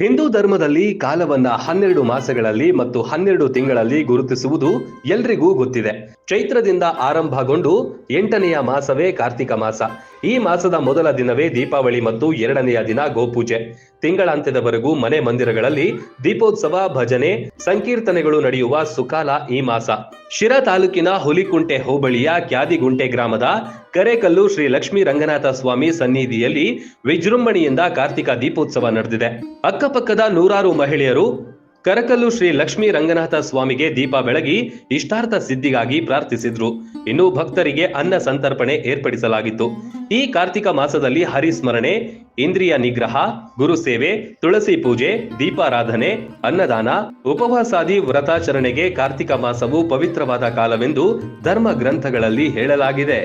ಹಿಂದೂ ಧರ್ಮದಲ್ಲಿ ಕಾಲವನ್ನ ಹನ್ನೆರಡು ಮಾಸಗಳಲ್ಲಿ ಮತ್ತು ಹನ್ನೆರಡು ತಿಂಗಳಲ್ಲಿ ಗುರುತಿಸುವುದು ಎಲ್ರಿಗೂ ಗೊತ್ತಿದೆ. ಚೈತ್ರದಿಂದ ಆರಂಭಗೊಂಡು ಎಂಟನೆಯ ಮಾಸವೇ ಕಾರ್ತಿಕ ಮಾಸ. ಈ ಮಾಸದ ಮೊದಲ ದಿನವೇ ದೀಪಾವಳಿ ಮತ್ತು ಎರಡನೆಯ ದಿನ ಗೋಪೂಜೆ. ತಿಂಗಳಾಂತ್ಯದವರೆಗೂ ಮನೆ ಮಂದಿರಗಳಲ್ಲಿ ದೀಪೋತ್ಸವ, ಭಜನೆ, ಸಂಕೀರ್ತನೆಗಳು ನಡೆಯುವ ಸುಕಾಲ ಈ ಮಾಸ. ಶಿರಾ ತಾಲೂಕಿನ ಹುಲಿಕುಂಟೆ ಹೋಬಳಿಯ ಕ್ಯಾದಿಗುಂಟೆ ಗ್ರಾಮದ ಕರೇಕಲ್ಲು ಶ್ರೀ ಲಕ್ಷ್ಮೀ ರಂಗನಾಥ ಸ್ವಾಮಿ ಸನ್ನಿಧಿಯಲ್ಲಿ ವಿಜೃಂಭಣೆಯಿಂದ ಕಾರ್ತಿಕ ದೀಪೋತ್ಸವ ನಡೆದಿದೆ. ಅಕ್ಕಪಕ್ಕದ ನೂರಾರು ಮಹಿಳೆಯರು ಕರಕಲ್ಲು ಶ್ರೀ ಲಕ್ಷ್ಮೀ ರಂಗನಾಥ ಸ್ವಾಮಿಗೆ ದೀಪ ಬೆಳಗಿ ಇಷ್ಟಾರ್ಥ ಸಿದ್ಧಿಗಾಗಿ ಪ್ರಾರ್ಥಿಸಿದ್ರು. ಇನ್ನು ಭಕ್ತರಿಗೆ ಅನ್ನ ಸಂತರ್ಪಣೆ ಏರ್ಪಡಿಸಲಾಗಿತ್ತು. ಈ ಕಾರ್ತಿಕ ಮಾಸದಲ್ಲಿ ಹರಿಸ್ಮರಣೆ, ಇಂದ್ರಿಯ ನಿಗ್ರಹ, ಗುರು ಸೇವೆ, ತುಳಸಿ ಪೂಜೆ, ದೀಪಾರಾಧನೆ, ಅನ್ನದಾನ, ಉಪವಾಸಾದಿ ವ್ರತಾಚರಣೆಗೆ ಕಾರ್ತಿಕ ಮಾಸವು ಪವಿತ್ರವಾದ ಕಾಲವೆಂದು ಧರ್ಮ ಗ್ರಂಥಗಳಲ್ಲಿ ಹೇಳಲಾಗಿದೆ.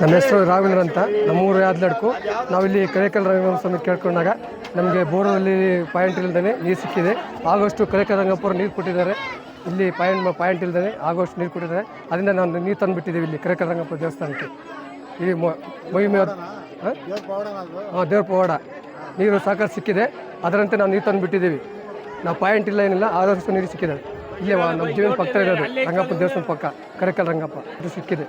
ನನ್ನ ಹೆಸರು ರಾಘವೇಂದ್ರ ಅಂತ. ನಮ್ಮೂರು ಯಾದ್ಲಡ್ಕು. ನಾವಿಲ್ಲಿ ಕರೇಕಲ್ ರಂಗನಾಥ ಸ್ವಾಮಿ ಕೇಳ್ಕೊಂಡಾಗ ನಮಗೆ ಬೋರಲ್ಲಿ ಪಾಯಿಂಟ್ ಇಲ್ದೇ ನೀರು ಸಿಕ್ಕಿದೆ. ಆಗೋಷ್ಟು ಕರೇಕಲ್ ರಂಗಪ್ಪರು ನೀರು ಕೊಟ್ಟಿದ್ದಾರೆ. ಇಲ್ಲಿ ಪಾಯಿಂಟ್ ಪಾಯಿಂಟ್ ಇಲ್ದೇ ಆಗೋಷ್ಟು ನೀರು ಕೊಟ್ಟಿದ್ದಾರೆ. ಅದರಿಂದ ನಾವು ನೀರು ತಂದುಬಿಟ್ಟಿದ್ದೀವಿ ಇಲ್ಲಿ ಕರೇಕಲ್ ರಂಗಪ್ಪ ದೇವಸ್ಥಾನಕ್ಕೆ. ಇಲ್ಲಿ ಮಹಿಮೆ ಹಾಂ? ದೇವ್ರ ಪವಾಡ ನೀರು ಸಾಕಷ್ಟು ಸಿಕ್ಕಿದೆ. ಅದರಂತೆ ನಾವು ನೀರು ತಂದುಬಿಟ್ಟಿದ್ದೀವಿ. ನಾವು ಪಾಯಿಂಟ್ ಇಲ್ಲ ಏನಿಲ್ಲ. ಆದಷ್ಟು ನೀರು ಸಿಕ್ಕಿದೆ. ಇಲ್ಲೇ ವಾ- ನಮ್ಮ ಜೀವನ ಪಕ್ಕ ಇರೋದು ರಂಗಪ್ಪ ದೇವಸ್ಥಾನ ಪಕ್ಕ ಕರೇಕಲ್ ರಂಗಪ್ಪ ಅದು ಸಿಕ್ಕಿದೆ